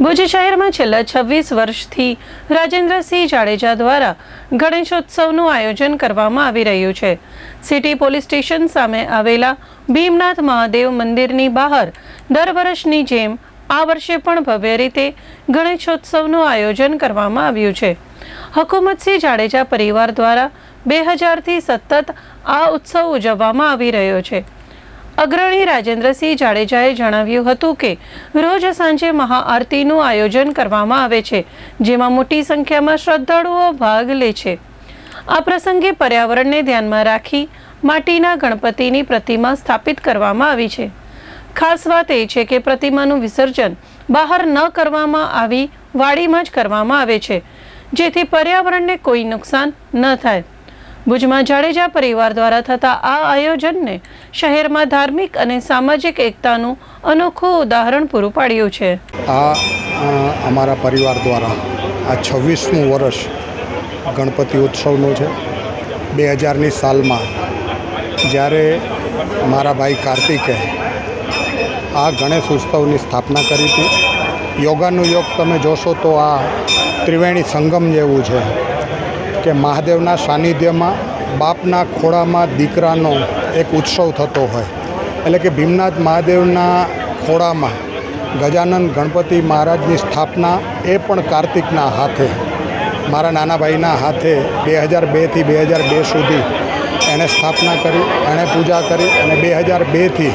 ભુજ શહેરમાં છેલ્લા છવ્વીસ વર્ષથી રાજેન્દ્રસિંહ જાડેજા દ્વારા ગણેશોત્સવનું આયોજન કરવામાં આવી રહ્યું છે. સિટી પોલીસ સ્ટેશન સામે આવેલા ભીમનાથ મહાદેવ મંદિરની બહાર દર વર્ષની જેમ આ વર્ષે પણ ભવ્ય રીતે ગણેશોત્સવનું આયોજન કરવામાં આવ્યું છે. હકુમતસિંહ જાડેજા પરિવાર દ્વારા બે હજારથી સતત આ ઉત્સવ ઉજવવામાં આવી રહ્યો છે. અગ્રણી રાજેન્દ્રસિંહ જાડેજાએ જણાવ્યું હતું કે, રોજ સાંજે મહાઆરતીનું આયોજન કરવામાં આવે છે, જેમાં મોટી સંખ્યામાં શ્રદ્ધાળુઓ ભાગ લે છે. આ પ્રસંગે પર્યાવરણને ધ્યાનમાં રાખી માટીના ગણપતિની પ્રતિમા સ્થાપિત કરવામાં આવી છે. ખાસ વાત એ છે કે પ્રતિમાનું વિસર્જન બહાર ન કરવામાં આવી વાડીમાં જ કરવામાં આવે છે, જેથી પર્યાવરણને કોઈ નુકસાન ન થાય. ભુજમાં જાડેજા પરિવાર દ્વારા થતા આ આયોજનને શહેરમાં ધાર્મિક અને સામાજિક એકતાનું અનોખું ઉદાહરણ પૂરું પાડ્યું છે. આ અમારા પરિવાર દ્વારા આ છવ્વીસમું વર્ષ ગણપતિ ઉત્સવનું છે. બે હજારની સાલમાં જ્યારે મારા ભાઈ કાર્તિકે આ ગણેશ ઉત્સવની સ્થાપના કરી હતી. યોગાનું યોગ તમે જોશો તો આ ત્રિવેણી સંગમ જેવું છે. કે મહાદેવના સાનિધ્યમાં, બાપના ખોળામાં દીકરાનો એક ઉત્સવ થતો હોય. એટલે કે ભીમનાથ મહાદેવના ખોળામાં ગજાનંદ ગણપતિ મહારાજની સ્થાપના એ પણ કાર્તિકના હાથે. મારા નાના ભાઈના હાથે બે હજાર બેથી બે હજાર બે સુધી એણે સ્થાપના કરી, એણે પૂજા કરી અને બે હજાર બેથી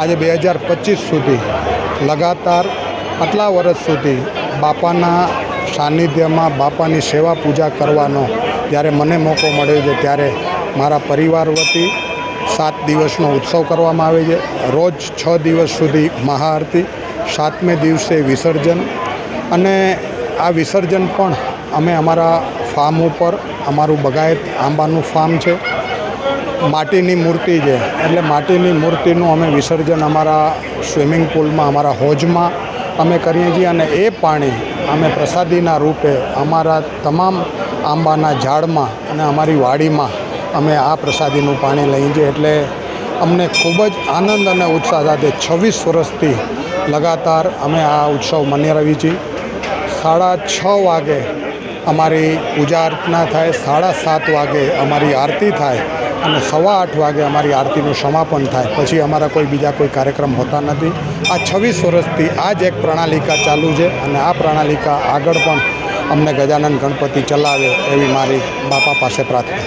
આજે બે હજાર પચીસ સુધી લગાતાર આટલા વર્ષ સુધી બાપાના સાનિધ્યમાં બાપાની સેવા પૂજા કરવાનો જ્યારે મને મોકો મળ્યો છે ત્યારે મારા પરિવાર વતી સાત દિવસનો ઉત્સવ કરવામાં આવે છે. રોજ છ દિવસ સુધી મહાઆરતી, સાતમે દિવસે વિસર્જન અને આ વિસર્જન પણ અમે અમારા ફાર્મ ઉપર, અમારું બગાયત આંબાનું ફાર્મ છે. માટીની મૂર્તિ છે. એટલે માટીની મૂર્તિનું અમે વિસર્જન અમારા સ્વિમિંગ પુલમાં, અમારા હોજમાં અમે કરીએ છીએ અને એ પાણી અમે પ્રસાદીના રૂપે અમારા તમામ આંબાના ઝાડમાં અને અમારી વાડીમાં અમે આ પ્રસાદીનું પાણી લઈએ છીએ. એટલે અમને ખૂબ જ આનંદ અને ઉત્સાહ સાથે છવ્વીસ વર્ષથી લગાતાર અમે આ ઉત્સવ મનાવી છીએ. સાડા છ વાગે અમારી પૂજા અર્ચના થાય, સાડા સાત વાગે અમારી આરતી થાય અને સવા આઠ વાગે અમારી આરતીનું સમાપન થાય. પછી અમારા કોઈ બીજા કોઈ કાર્યક્રમ હોતા નથી. આ છવ્વીસ વર્ષથી આ જ એક પ્રણાલિકા ચાલુ છે અને આ પ્રણાલિકા આગળ પણ અમને ગજાનંદ ગણપતિ ચલાવે એવી મારી બાપા પાસે પ્રાર્થના.